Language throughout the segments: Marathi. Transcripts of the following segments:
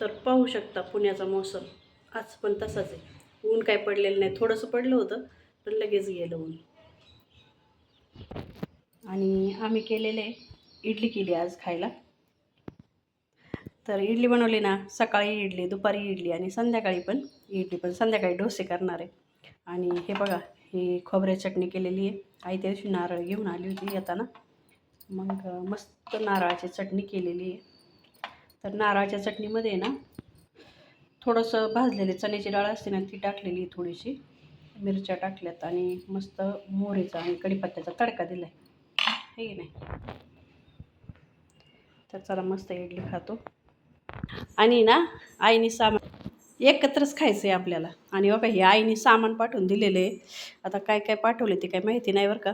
तर पाहू शकता पुण्याचा मोसम. आज पण तसाच आहे. ऊन काय पडलेलं नाही. थोडंसं पडलं होतं पण लगेच गेलं ऊन. आणि आम्ही केलेले इडली केली आज खायला. तर इडली बनवली ना सकाळी इडली दुपारी इडली आणि संध्याकाळी पण इडली पण संध्याकाळी डोसे करणार आहे. आणि हे बघा ही खोबऱ्या चटणी केलेली आहे. आई त्या दिवशी नारळ घेऊन आली होती येताना. मग मस्त नारळाची चटणी केलेली आहे. तर नारळाच्या चटणीमध्ये आहे ना थोडंसं भाजलेले चण्याची डाळ असते ना ती टाकलेली आहे थोडीशी. मिरच्या टाकल्यात आणि मस्त मोहरीचा आणि कढीपत्त्याचा तडका दिला आहे हे की नाही? तर चला मस्त इडली खातो. आणि ना आईने सामान एकत्रच खायचं आहे आपल्याला. आणि बघा हे आईने सामान पाठवून दिलेलं आहे. आता काय काय पाठवले ते काय माहिती नाही बरं का?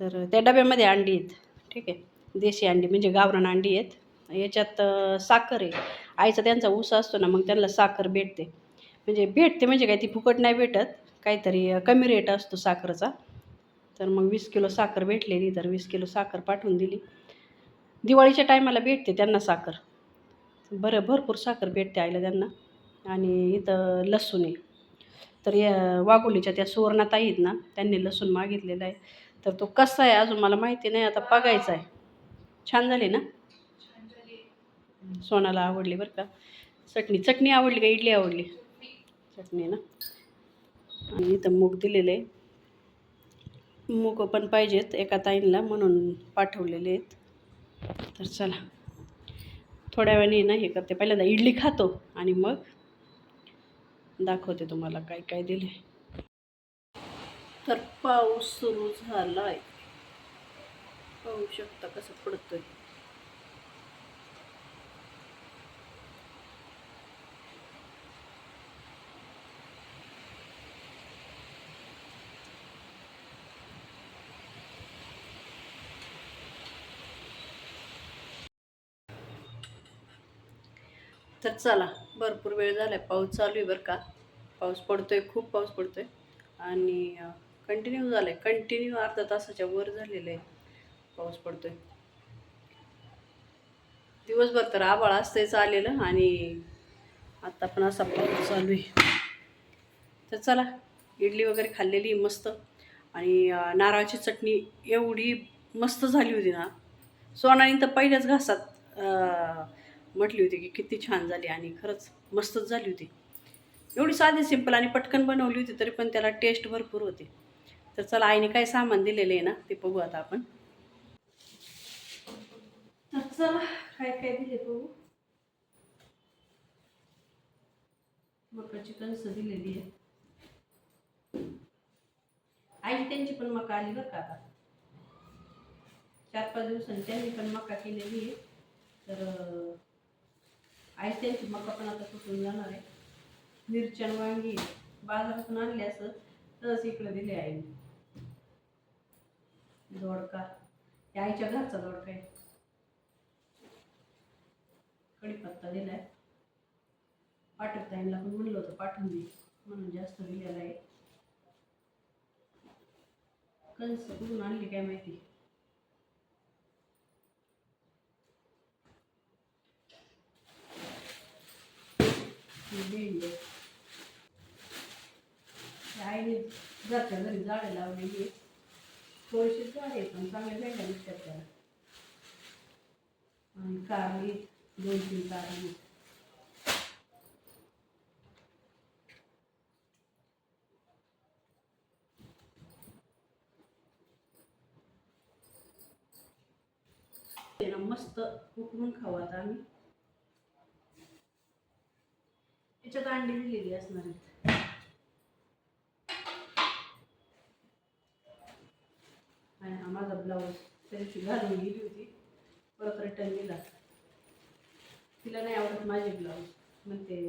तर त्या डब्यामध्ये अंडी आहेत. ठीक आहे. देशी अंडी म्हणजे गावरान अंडी आहेत. याच्यात साखर आहे. आईचा त्यांचा ऊस असतो ना मग त्यांना साखर भेटते. म्हणजे भेटते म्हणजे काय ती फुकट नाही भेटत. काहीतरी कमी रेट असतो साखरचा. तर मग वीस किलो साखर भेटलेली तर वीस किलो साखर पाठवून दिली. दिवाळीच्या टायमाला भेटते त्यांना साखर. बरं भरपूर साखर भेटते आईला त्यांना. आणि इथं लसूण आहे. तर या वाघोलीच्या त्या सुवर्णाताई आहेत ना त्यांनी लसूण मागितलेला आहे. तर तो कसा आहे अजून मला माहिती नाही आता बघायचा आहे. छान झाली ना? सोनाला आवडली बरं का. चटणी चटणी आवडली का? इडली आवडली. चटणी ना. आणि इथं मूग दिलेले आहे मूग पण पाहिजेत एका ताईंना म्हणून पाठवलेले आहेत. तर चला. थोड्या वेळाने ना हे करते. पहिल्यांदा इडली खातो आणि मग दाखवते तुम्हाला काय काय दिले. तर पाऊस सुरू झालाय. पाहू शकता कसं पडतोय. तर चला भरपूर वेळ झाला आहे पाऊस चालू आहे बरं का. पाऊस पडतो आहे खूप पाऊस पडतो आहे आणि कंटिन्यू झालं आहे कंटिन्यू अर्धा तासाच्या वर झालेलं आहे पाऊस पडतो आहे दिवसभर तर आबाळ असतंच आलेलं आणि आत्ता पण असा पाऊस चालू आहे. तर चला इडली वगैरे खाल्लेली मस्त. आणि नारळाची चटणी एवढी मस्त झाली होती ना. सोनाने तर पहिल्याच घासात म्हटली होती की किती छान झाली आणि खरंच मस्तच झाली होती. एवढी साधी सिंपल आणि पटकन बनवली होती तरी पण त्याला टेस्ट भरपूर होती. तर चला आईने काय सामान दिलेलं आहे ना ते बघू आता आपण. तर चला काय काय दिले बघू. मकाची कणस दिलेली आहे आई त्यांची पण मका आली बरं का आता? चार पाच दिवसांनी त्यांनी पण मका केलेली आहे. तर अं, आई त्यांची मका पण आता सुटून जाणार आहे? मिरच्या वांगी बाजारातून आणले असं तस इकडे दिले आहे दोडका. या आईच्या घरचा दोडका आहे. कढीपत्ता दिलाय. पाठवता यांना पण म्हणलं होतं पाठवून दे. म्हणून जास्त दिलेला आहे. कंस कुठून आणली काय माहिती? ही भेंडी आहे. आईने घरच्या घरी झाडं लावलेली आहे थोडीशी झाडे पण चांगल्या भेंड्या दिसतात त्याला. आणि कारली दोन तीन कारली मस्त उकळून खाऊ आता आम्ही. याच्यात अंडी दिलेली असणार आहेत. आणि हा माझा ब्लाऊज त्याची घालून गेली होती. परत रिटर्न दिला तिला नाही आवडत माझे ब्लाऊज. म्हणते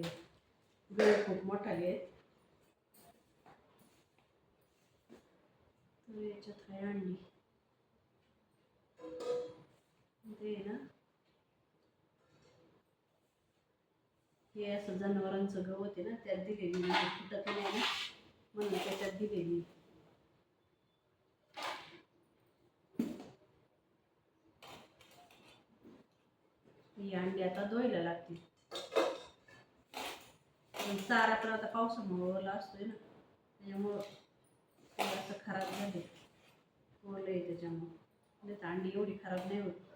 गळे खूप मोठाले आहेत. तर याच्यात आहे अंडी. ते आहे ना हे असं जनावरांचं गवत आहे ना त्यात दिलेली म्हणजे फुटत नाही ना म्हणून त्याच्यात दिलेली ही अंडी आता धुवायला लागतील. पण चारा पण आता पावसामुळे ओला असतोय ना. त्याच्यामुळं असं खराब झाले ओलं आहे त्याच्यामुळं. नाही तर अंडी एवढी खराब नाही होत.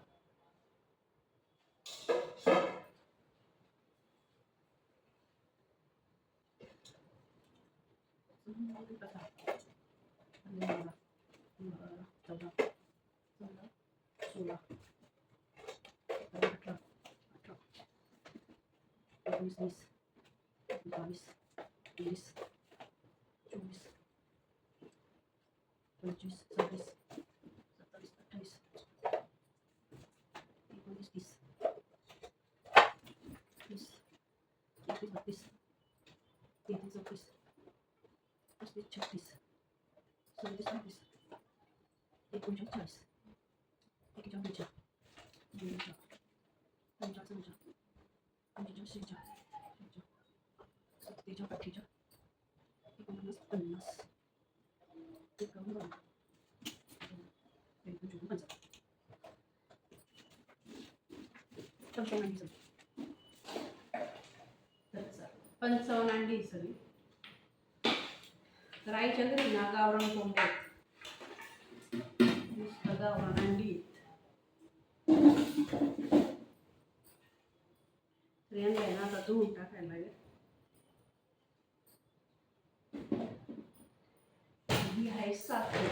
Business. Business. Business. Business. Business. सव्वीस सव्वीस एकोणचाळीस चाळीस एकेचाळीस बेचाळीस बेचाळीस पंचाळीस पंचाळीस पंचेचाळीस शेहेचाळीस सत्तेचाळीस अठ्ठेचाळीस एकोणपन्नास पन्नास एकावन्न पंचावन्न पंचावन्न पंचावन्न अंडी सगळी तर आईच्या घरी ना गावरान कोंबड्या नुसतं गावरान अंडी आहेत. तर यांना आहे ना आता धुवून टाकायला लागेल ही आहे साखर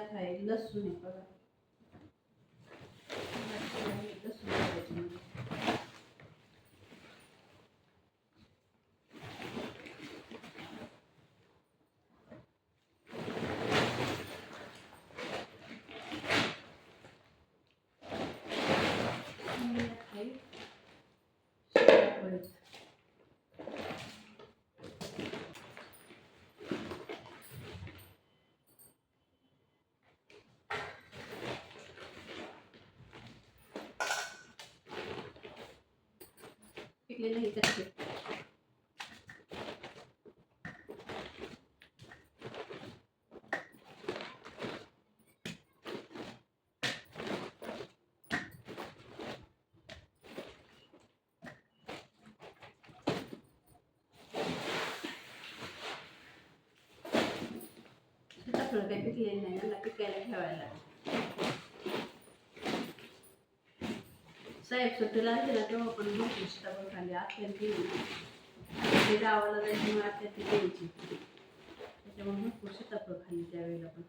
तर यात आहे लसूण आहे बघा लसूण आहे त्याच्यामध्ये. आणि यात आहे शेंगदाणे. पिकलेले नाही कच्चे सीताफळ काही पिकलेले नाही यांना पिकायला ठेवायला साहेब सुट्टीला दिला तेव्हा पण भरपूर सीताफळ खाली. अत्यंत ते गावाला जायची मग अत्यंत द्यायची त्याच्यामुळे भरपूर सीताफळ खाली त्यावेळेला पण.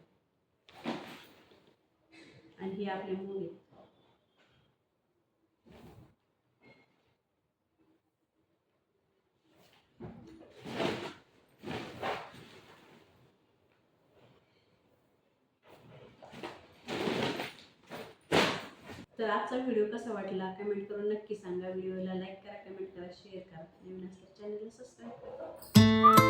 आणि ही आपली मुली तर आजचा व्हिडिओ कसा वाटला? कमेंट करून नक्की सांगा. व्हिडिओला लाईक करा कमेंट करा शेअर करा. नवीन असल्यास चॅनलला सबस्क्राईब करा.